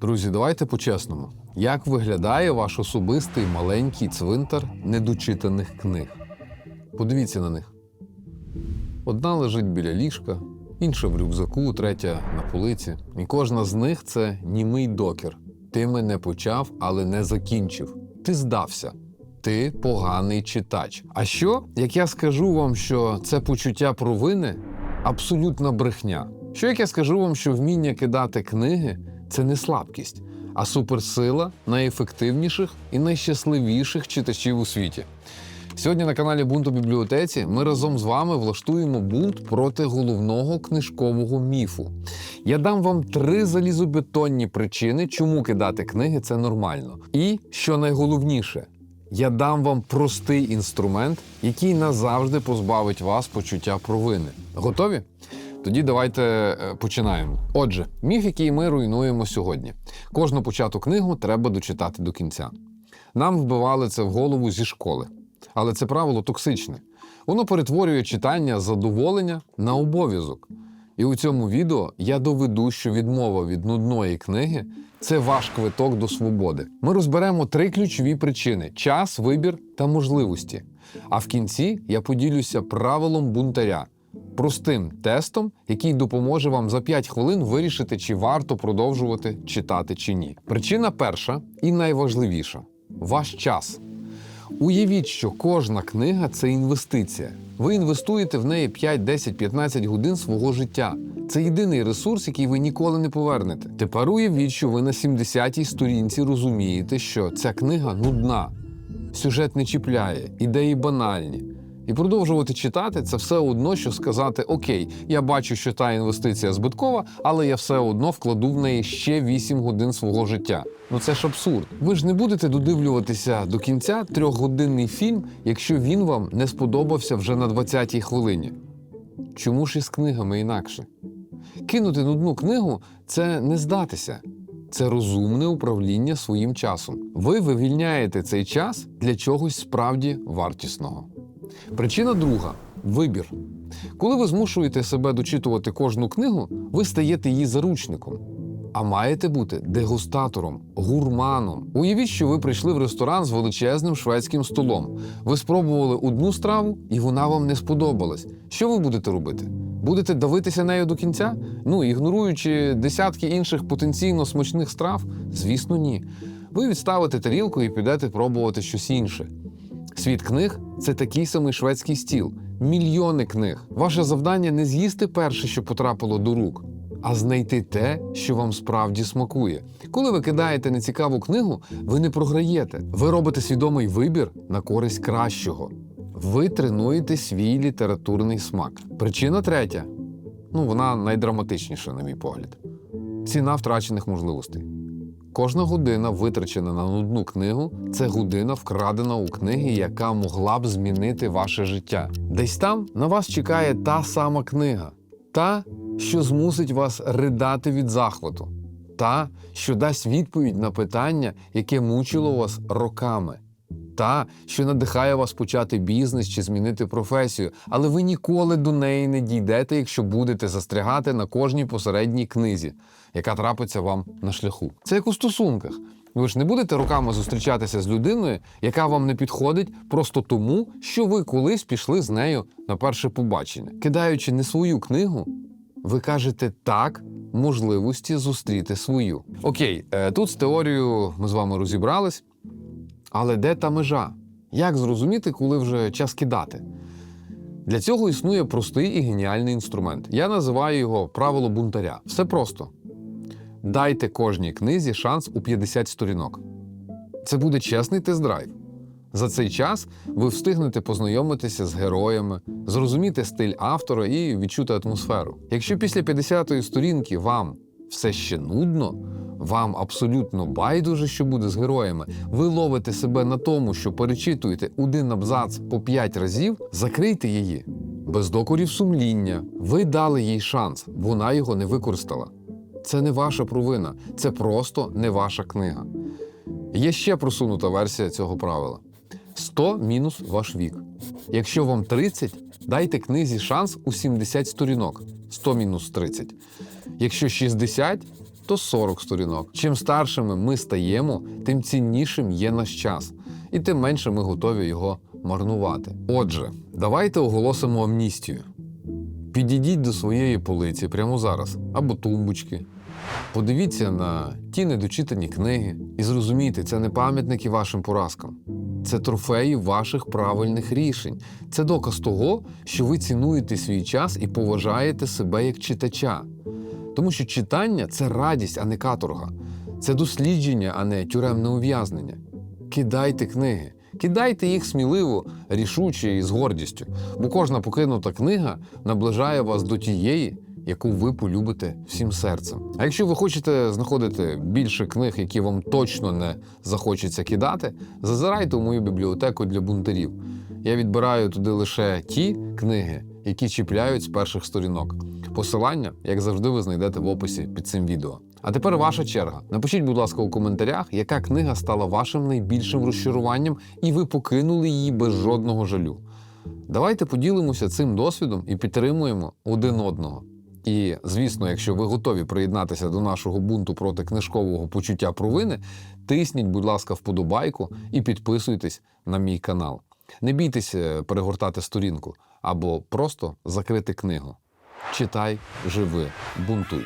Друзі, давайте по-чесному. Як виглядає ваш особистий маленький цвинтар недочитаних книг? Подивіться на них. Одна лежить біля ліжка, інша в рюкзаку, третя на полиці. І кожна з них це німий докір. Ти мене почав, але не закінчив. Ти здався. Ти поганий читач. А що, як я скажу вам, що це почуття провини абсолютна брехня? Що як я скажу вам, що вміння кидати книги це не слабкість, а суперсила найефективніших і найщасливіших читачів у світі? Сьогодні на каналі Бунт у бібліотеці ми разом з вами влаштуємо бунт проти головного книжкового міфу. Я дам вам три залізобетонні причини, чому кидати книги це нормально. І що найголовніше, я дам вам простий інструмент, який назавжди позбавить вас почуття провини. Готові? Тоді давайте е, починаємо. Отже, міф, який ми руйнуємо сьогодні. Кожну почату книгу треба дочитати до кінця. Нам вбивали це в голову зі школи. Але це правило токсичне. Воно перетворює читання задоволення на обов'язок. І у цьому відео я доведу, що відмова від нудної книги це ваш квиток до свободи. Ми розберемо три ключові причини: час, вибір та можливості. А в кінці я поділюся правилом бунтаря, простим тестом, який допоможе вам за 5 хвилин вирішити, чи варто продовжувати читати чи ні. Причина перша і найважливіша ваш час. Уявіть, що кожна книга це інвестиція. Ви інвестуєте в неї 5, 10, 15 годин свого життя. Це єдиний ресурс, який ви ніколи не повернете. Тепер уявіть, що ви на 70-й сторінці розумієте, що ця книга нудна, сюжет не чіпляє, ідеї банальні. І продовжувати читати це все одно, що сказати: Окей, я бачу, що та інвестиція збиткова, але я все одно вкладу в неї ще 8 годин свого життя. Ну це ж абсурд. Ви ж не будете додивлюватися до кінця трьохгодинний фільм, якщо він вам не сподобався вже на 20-й хвилині. Чому ж із книгами інакше? Кинути нудну книгу це не здатися. Це розумне управління своїм часом. Ви вивільняєте цей час для чогось справді вартісного. Причина друга вибір. Коли ви змушуєте себе дочитувати кожну книгу, ви стаєте її заручником. А маєте бути дегустатором, гурманом. Уявіть, що ви прийшли в ресторан з величезним шведським столом. Ви спробували одну страву, і вона вам не сподобалась. Що ви будете робити? Будете давитися нею до кінця? Ну, ігноруючи десятки інших потенційно смачних страв? Звісно, ні. Ви відставите тарілку і підете пробувати щось інше. Світ книг це такий самий шведський стіл, мільйони книг. Ваше завдання не з'їсти перше, що потрапило до рук, а знайти те, що вам справді смакує. Коли ви кидаєте нецікаву книгу, ви не програєте. Ви робите свідомий вибір на користь кращого. Ви тренуєте свій літературний смак. Причина третя ну вона найдраматичніша, на мій погляд. Ціна втрачених можливостей. Кожна година, витрачена на нудну книгу, це година вкрадена у книги, яка могла б змінити ваше життя. Десь там на вас чекає та сама книга, та, що змусить вас ридати від захвату, та, що дасть відповідь на питання, яке мучило вас роками. Та, що надихає вас почати бізнес чи змінити професію, але ви ніколи до неї не дійдете, якщо будете застрягати на кожній посередній книзі, яка трапиться вам на шляху. Це як у стосунках. Ви ж не будете роками зустрічатися з людиною, яка вам не підходить просто тому, що ви колись пішли з нею на перше побачення. Кидаючи не свою книгу, ви кажете так можливості зустріти свою. Окей, е, тут з теорією ми з вами розібрались. Але де та межа? Як зрозуміти, коли вже час кидати? Для цього існує простий і геніальний інструмент. Я називаю його правило бунтаря. Все просто. Дайте кожній книзі шанс у 50 сторінок. Це буде чесний тест-драйв. За цей час ви встигнете познайомитися з героями, зрозуміти стиль автора і відчути атмосферу. Якщо після 50-ї сторінки вам все ще нудно, вам абсолютно байдуже, що буде з героями. Ви ловите себе на тому, що перечитуєте один абзац по 5 разів, закрийте її. Без докорів сумління. Ви дали їй шанс, вона його не використала. Це не ваша провина, це просто не ваша книга. Є ще просунута версія цього правила: 100 мінус ваш вік. Якщо вам 30, дайте книзі шанс у 70 сторінок. 100 мінус 30. Якщо 60, то 40 сторінок. Чим старшими ми стаємо, тим ціннішим є наш час, і тим менше ми готові його марнувати. Отже, давайте оголосимо амністію. Підійдіть до своєї полиці прямо зараз або тумбочки. Подивіться на ті недочитані книги і зрозумійте, це не пам'ятники вашим поразкам. Це трофеї ваших правильних рішень. Це доказ того, що ви цінуєте свій час і поважаєте себе як читача. Тому що читання це радість, а не каторга. Це дослідження, а не тюремне ув'язнення. Кидайте книги, кидайте їх сміливо, рішуче і з гордістю, бо кожна покинута книга наближає вас до тієї, яку ви полюбите всім серцем. А якщо ви хочете знаходити більше книг, які вам точно не захочеться кидати, зазирайте у мою бібліотеку для бунтарів. Я відбираю туди лише ті книги, які чіпляють з перших сторінок. Посилання, як завжди, ви знайдете в описі під цим відео. А тепер ваша черга. Напишіть, будь ласка, у коментарях, яка книга стала вашим найбільшим розчаруванням, і ви покинули її без жодного жалю. Давайте поділимося цим досвідом і підтримуємо один одного. І, звісно, якщо ви готові приєднатися до нашого бунту проти книжкового почуття провини, тисніть, будь ласка, вподобайку і підписуйтесь на мій канал. Не бійтеся перегортати сторінку або просто закрити книгу. Читай, живи, бунтуй.